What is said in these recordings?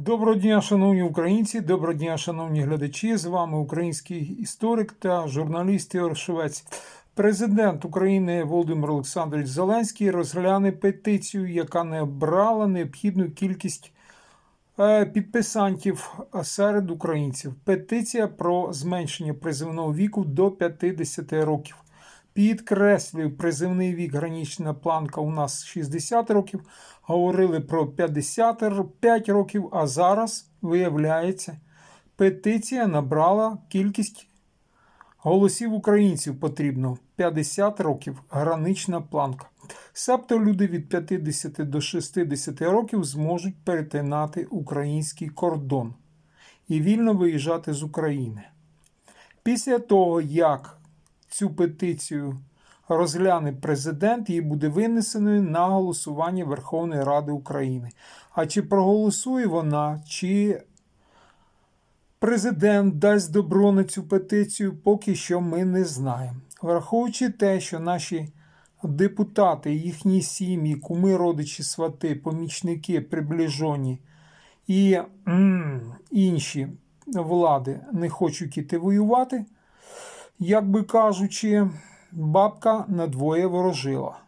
Доброго дня, шановні українці, доброго дня, шановні глядачі. З вами український історик та журналіст Ігор Швець. Президент України Володимир Олександрович Зеленський розгляне петицію, яка не обрала необхідну кількість е, підписантів серед українців. Петиція про зменшення призивного віку до 50 років. Підкреслюю, призивний вік, гранічна планка у нас 60 років. Говорили про 55 років, а зараз, виявляється, петиція набрала кількість голосів українців потрібно 50 років, гранична планка. Себто люди від 50 до 60 років зможуть перетинати український кордон і вільно виїжджати з України. Після того, як цю петицію розгляне президент, її буде винесеною на голосування Верховної Ради України. А чи проголосує вона, чи президент дасть добро на цю петицію, поки що ми не знаємо. Враховуючи те, що наші депутати, їхні сім'ї, куми, родичі, свати, помічники, приближені і інші влади не хочуть іти воювати, як би кажучи, бабка надвоє ворожила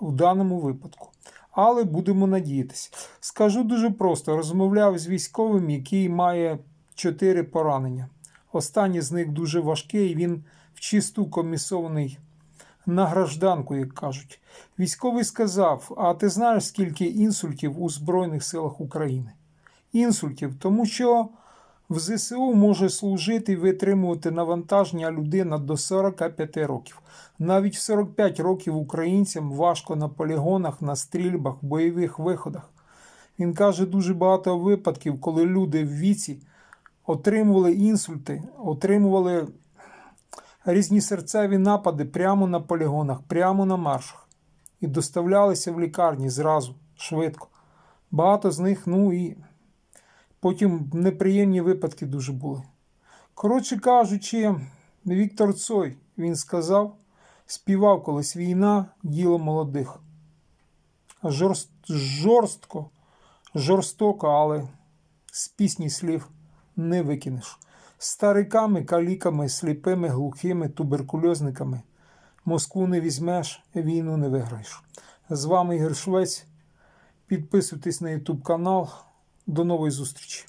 в даному випадку. Але будемо надіятися. Скажу дуже просто: розмовляв з військовим, який має чотири поранення. Останній з них дуже важкий, він в чисту комісований на гражданку, як кажуть. Військовий сказав: А ти знаєш, скільки інсультів у Збройних силах України? Інсультів, тому що в ЗСУ може служити і витримувати навантаження людина до 45 років. Навіть в 45 років українцям важко на полігонах, на стрільбах, бойових виходах. Він каже, дуже багато випадків, коли люди в віці отримували інсульти, отримували різні серцеві напади прямо на полігонах, прямо на маршах. І доставлялися в лікарні зразу, швидко. Багато з них, ну і потім неприємні випадки дуже були. Коротше кажучи, Віктор Цой, він сказав, співав колись війна, діло молодих. Жорст, жорстко, жорстоко, але з пісні слів не викинеш. Стариками, каліками, сліпими, глухими, туберкульозниками. Москву не візьмеш, війну не виграєш. З вами Ігор Швець. Підписуйтесь на YouTube канал. До нової зустрічі!